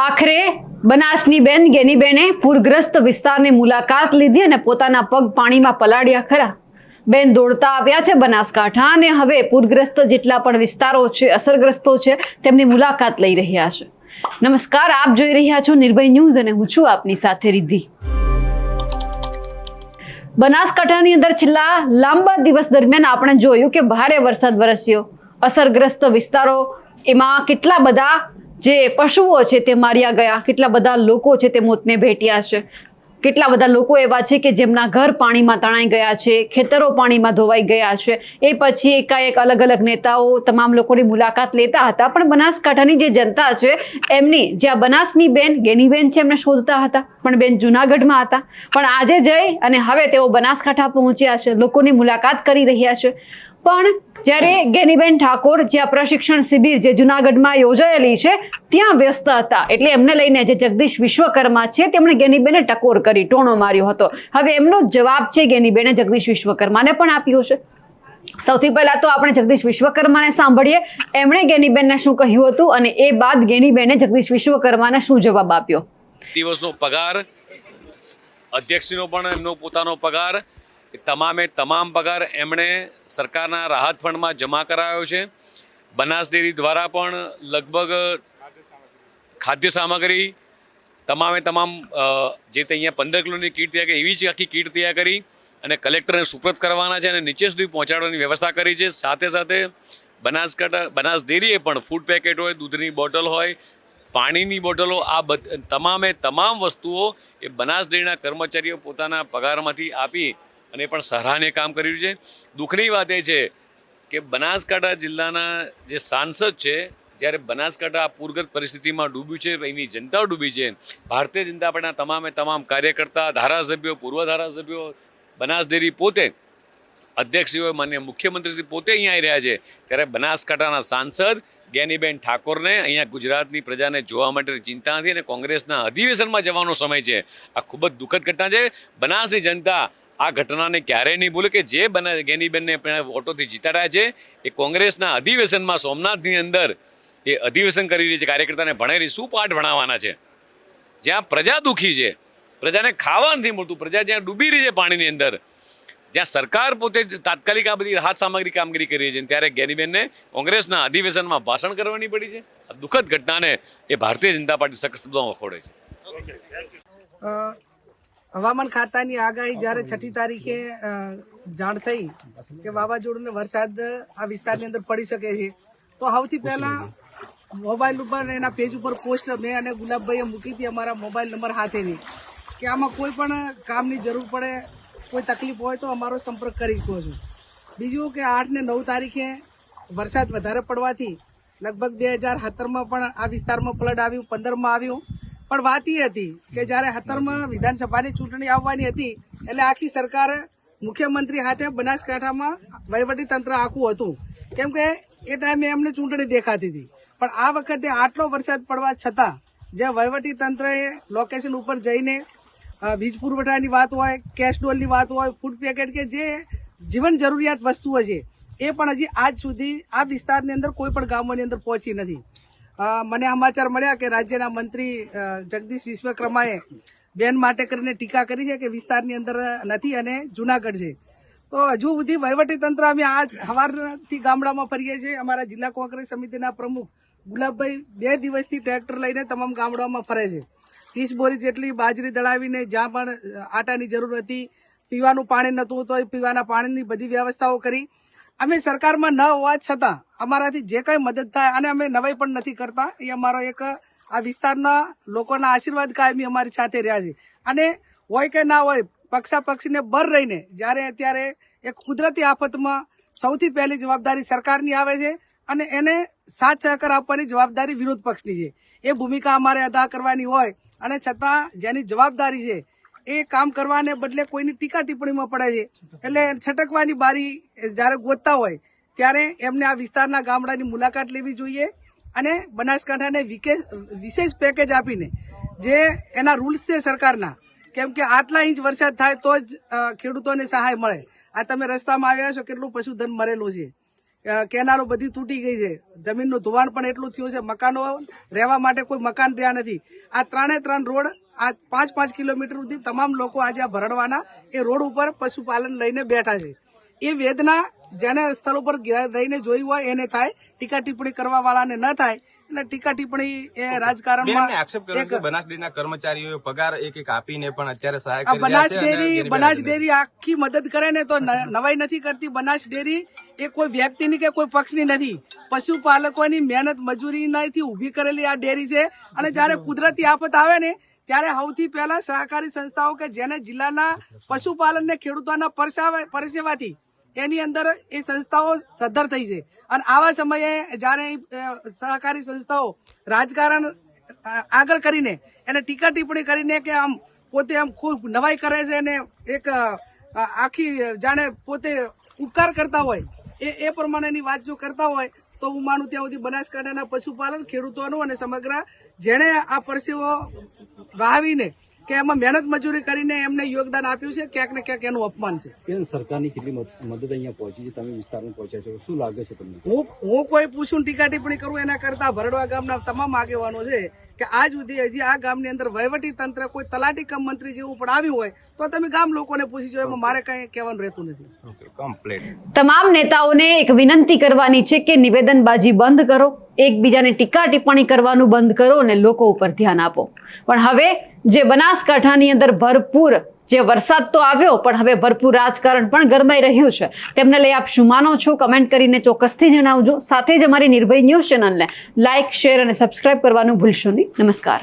આખરે બનાસની બેન ગેનીબેને પૂરગ્રસ્ત વિસ્તારની મુલાકાત લીધી અને પોતાના પગ પાણીમાં પલાળ્યા ખરા. બેન દોડતા આવ્યા છે બનાસકાંઠા અને હવે પૂરગ્રસ્ત જેટલા પણ વિસ્તારો છે, અસરગ્રસ્તો છે, તેમની મુલાકાત લઈ રહ્યા છે. નમસ્કાર, આપ જોઈ રહ્યા છો નિર્ભય ન્યૂઝ અને હું છું આપની સાથે રિદ્ધિ. બનાસકાંઠાની અંદર છેલ્લા લાંબા દિવસ દરમિયાન આપણે જોયું કે ભારે વરસાદ વરસ્યો. અસરગ્રસ્ત વિસ્તારો, એમાં કેટલા બધા જે પશુઓ છે તે માર્યા ગયા, કેટલા બધા લોકો છે તે મોતને ભેટ્યા છે. કેટલા બધા લોકો એવા છે કે જેમના ઘર પાણીમાં તણાઈ ગયા છે, ખેતરો પાણીમાં ધોવાઈ ગયા છે. એ પછી એકાએક અલગ અલગ નેતાઓ તમામ લોકોની મુલાકાત લેતા હતા, પણ બનાસકાંઠાની જે જનતા છે, એમની જે આ બનાસની બેન ગેનીબેન છે, એમને શોધતા હતા. પણ બેન જુનાગઢમાં હતા. પણ આજે જઈ અને હવે તેઓ બનાસકાંઠા પહોંચ્યા છે, લોકોની મુલાકાત કરી રહ્યા છે. પણ જ્યારે ગેનીબેન ઠાકોર જ્યાં પ્રશિક્ષણ શિબિર જે જુનાગઢમાં યોજાયેલી છે, ત્યાં વ્યસ્ત હતા. એટલે એમને લઈને જે જગદીશ વિશ્વકર્મા છે, તેમણે ગેનીબેને ટકોર કરી, ટોણો માર્યો હતો. હવે એમનો જવાબ છે ગેનીબેને જગદીશ વિશ્વકર્માને પણ આપ્યો છે. સૌથી પહેલા તો આપણે જગદીશ વિશ્વકર્માને સાંભળીએ. એમણે ગેનીબેનને શું કહ્યું હતું અને એ બાદ ગેનીબેને જગદીશ વિશ્વકર્માને શું જવાબ આપ્યો? દિવસનો પગાર, અધ્યક્ષનો પણ એમનો પોતાનો પગાર તમામે તમામ પગાર એમણે સરકારના રાહત ફંડમાં જમા કરાયો છે. બનાસ ડેરી દ્વારા પણ લગભગ ખાદ્ય સામગ્રી તમામે તમામ જે અહીંયા પંદર કિલોની કીટ તૈયાર કરી, એવી જ આખી કીટ તૈયાર કરી અને કલેક્ટરને સુપ્રત કરવાના છે અને નીચે સુધી પહોંચાડવાની વ્યવસ્થા કરી છે. સાથે સાથે બનાસકાંઠા બનાસ ડેરીએ પણ ફૂડ પેકેટ હોય, દૂધની બોટલ હોય, પાણીની બોટલો, આ તમામે તમામ વસ્તુઓ એ બનાસ ડેરીના કર્મચારીઓ પોતાના પગારમાંથી આપી અને એ પણ સરાહનીય કામ કર્યું છે. દુઃખની વાત એ છે કે બનાસકાંઠા જિલ્લાના જે સાંસદ છે, જ્યારે બનાસકાંઠા પૂરગત પરિસ્થિતિમાં ડૂબ્યું છે, એની જનતા ડૂબી છે, ભારતીય જનતા પાર્ટીના તમામે તમામ કાર્યકર્તા, ધારાસભ્યો, પૂર્વ ધારાસભ્યો બનાસ ડેરી પોતે અધ્યક્ષશ્રીઓ માન્ય મુખ્યમંત્રીશ્રી પોતે અહીંયા આવી રહ્યા છે. ત્યારે બનાસકાંઠાના સાંસદ જ્ઞાનીબેન ઠાકોરને અહીંયા ગુજરાતની પ્રજાને જોવા માટે ચિંતા નથી અને કોંગ્રેસના અધિવેશનમાં જવાનો સમય છે. આ ખૂબ જ દુઃખદ ઘટના છે. બનાસની જનતા આ ઘટનાને ક્યારેય નહીં ભૂલે કે જે બને ગેનીબેનને ઓટોથી જીતાડ્યા છે. એ કોંગ્રેસના અધિવેશનમાં સોમનાથની અંદર એ અધિવેશન કરી રહી છે કાર્યકર્તાને ભણેલી. શું પાઠ ભણાવવાના છે? જ્યાં પ્રજા દુઃખી છે પ્રજાને ખાવા નથી મળતું પ્રજા જ્યાં ડૂબી રહી છે પાણીની અંદર જ્યાં સરકાર પોતે તાત્કાલિક આ બધી રાહત સામગ્રી કામગીરી કરી રહી છે ત્યારે ગેનીબેનને કોંગ્રેસના અધિવેશનમાં ભાષણ કરવાની પડી છે. આ દુઃખદ ઘટનાને એ ભારતીય જનતા પાર્ટી સખત શબ્દોમાં વખોડે છે. અ, હવામાન ખાતાની આગાહી જ્યારે છઠ્ઠી તારીખે જાણ થઈ કે વાવાઝોડું વરસાદ આ વિસ્તારની અંદર પડી શકે છે. તો સૌથી પહેલા મોબાઈલ ઉપર એના પેજ ઉપર પોસ્ટ મેં અને ગુલાબભાઈએ મૂકી હતી અમારા મોબાઈલ નંબર હાથેની કે આમાં કોઈ પણ કામની જરૂર પડે કોઈ તકલીફ હોય તો અમારો સંપર્ક કરી શકો છો. બીજું કે આઠ ને નવ તારીખે વરસાદ વધારે પડવાથી લગભગ બે હજાર સત્તરમાં પણ આ વિસ્તારમાં ફ્લડ આવ્યું પંદરમાં આવ્યું. પણ વાત એ હતી કે જ્યારે સત્તરમાં વિધાનસભાની ચૂંટણી આવવાની હતી, એટલે આખી સરકાર મુખ્યમંત્રી હાથે બનાસકાંઠામાં વહીવટી તંત્ર આખું હતું. કેમ કે એ ટાઈમે એમને ચૂંટણી દેખાતી હતી. પણ આ વખતે આટલો વરસાદ પડવા છતાં જે વહીવટી તંત્રએ લોકેશન ઉપર જઈને વીજ પુરવઠાની વાત હોય કેશ ડોલની વાત હોય ફૂડ પેકેટ કે જે જીવન જરૂરિયાત વસ્તુઓ છે, એ પણ હજી આજ સુધી આ વિસ્તારની અંદર કોઈ પણ ગામોની અંદર પહોંચી નથી. મને સમાચાર મળ્યા કે રાજ્યના મંત્રી જગદીશ વિશ્વકર્માએ બેન માટે કરીને ટીકા કરી છે કે વિસ્તારની અંદર નથી અને જુનાગઢ છે. તો હજુ સુધી વહીવટી તંત્ર અમે આજ સવારથી ગામડામાં ફરીએ છીએ. અમારા જિલ્લા કોંગ્રેસ સમિતિના પ્રમુખ ગુલાબભાઈ બે દિવસથી ટ્રેક્ટર લઈને તમામ ગામડાઓમાં ફરે છે. ત્રીસ બોરી જેટલી બાજરી દળાવીને જ્યાં પણ આટાની જરૂર હતી, પીવાનું પાણી નહોતું તો પીવાના પાણીની બધી વ્યવસ્થાઓ કરી. અમે સરકારમાં ન હોવા છતાં અમારાથી જે કંઈ મદદ થાય અને અમે નવાઈ પણ નથી કરતા, એ અમારો એક આ વિસ્તારના લોકોના આશીર્વાદ કાયમી અમારી સાથે રહ્યા છે. અને હોય કે ના હોય પક્ષા પક્ષીને બર રહીને જ્યારે અત્યારે એક કુદરતી આફતમાં સૌથી પહેલી જવાબદારી સરકારની આવે છે અને એને સાથ સહકાર આપવાની જવાબદારી વિરોધ પક્ષની છે. એ ભૂમિકા અમારે અદા કરવાની હોય અને છતાં જેની જવાબદારી છે એ કામ કરવાને બદલે કોઈની ટીકા ટિપ્પણીમાં પડે છે. એટલે છટકવાની બારી જ્યારે ગોતતા હોય ત્યારે એમને આ વિસ્તારના ગામડાની મુલાકાત લેવી જોઈએ અને બનાસકાંઠાને વિશેષ પેકેજ આપીને જે એના રૂલ્સ છે સરકારના કેમ કે આટલા ઇંચ વરસાદ થાય તો જ ખેડૂતોને સહાય મળે. આ તમે રસ્તામાં આવ્યા છો કેટલું પશુધન મરેલું છે. અ, કેનારો બધી તૂટી ગઈ છે. જમીનનું ધોવાણ પણ એટલું થયું છે મકાનો રહેવા માટે કોઈ મકાન રહ્યા નથી. આ ત્રણે ત્રણ રોડ આ પાંચ પાંચ કિલોમીટર સુધી તમામ લોકો આજે આ ભરડવાના એ રોડ ઉપર પશુપાલન લઈને બેઠા છે. એ વેદના જેને સ્થળ ઉપર જઈને જોઈ હોય એને થાય ટીકા ટિપ્પણી કરવા વાળાને ન થાય એટલે ટીકા ટિપ્પણી એ રાજકારણમાં આક્ષેપ કર્યો કે બનાસ ડેરીના કર્મચારીઓએ પગાર એક એક આપીને પણ અત્યારે સહાય કરી બનાસ ડેરી બનાસ ડેરી આખી મદદ કરે ને તો નવાઈ નથી કરતી. બનાસ ડેરી એ કોઈ વ્યક્તિની કે કોઈ પક્ષની નથી. પશુપાલકોની મહેનત મજૂરીથી ઊભી કરેલી આ ડેરી છે. અને જ્યારે કુદરતી આફત આવે ને ત્યારે સૌથી પહેલા સહકારી સંસ્થાઓ કે જેને જિલ્લાના પશુપાલનને ખેડૂતોના પરસાવે પરસેવાથી એની અંદર એ સંસ્થાઓ સદ્ધર થઈ છે. અને આવા સમયે જ્યારે સહકારી સંસ્થાઓ રાજકારણ આગળ કરીને એને ટીકા ટિપ્પણી કરીને કે આમ પોતે આમ ખૂબ નવાઈ કરે છે અને એક આખી જાણે પોતે ઉપકાર કરતા હોય, એ એ પ્રમાણેની વાત જો કરતા હોય તો હું માનું ત્યાં સુધી બનાસકાંઠાના પશુપાલન ખેડૂતોનું અને સમગ્ર જેણે આ પરસેવો વાવીને કે એમાં મહેનત મજૂરી કરીને એમને યોગદાન આપ્યું છે ક્યાંક ને ક્યાંક એનું અપમાન છે. કેમ સરકારની કેટલી મદ- મદદ અહીંયા પહોંચી છે? તમે વિસ્તારમાં પહોંચ્યા છો. શું લાગે છે તમને? હું હું કોઈ પૂછું ટીકા ટિપ્પણી કરું એના કરતા ભરડવા ગામના તમામ આગેવાનો છે કે આજ સુધી હજી આ ગામની અંદર વહીવટી તંત્ર કોઈ તલાટી કમ મંત્રી જેવું પણ આવ્યું હોય તો તમે ગામ લોકોને પૂછી જો એમાં મારે કઈ કહેવાનું રહેતું નથી. કમ્પ્લીટ તમામ નેતાઓને એક વિનંતી કરવાની છે કે નિવેદનબાજી બંધ કરો એકબીજાને ટીકા ટિપ્પણી કરવાનું બંધ કરો અને લોકો ઉપર ધ્યાન આપો. પણ હવે જે બનાસકાંઠાની અંદર ભરપૂર જે વરસાદ તો આવ્યો પણ હવે ભરપૂર રાજકારણ પણ ગરમાઈ રહ્યું છે. તેમને લઈ આપ શું માનો છો? કમેન્ટ કરીને ચોક્કસથી જણાવજો. સાથે જ અમારી નિર્ભય ન્યૂઝ ચેનલને લાઇક શેર અને સબસ્ક્રાઇબ કરવાનું ભૂલશો નહીં. નમસ્કાર.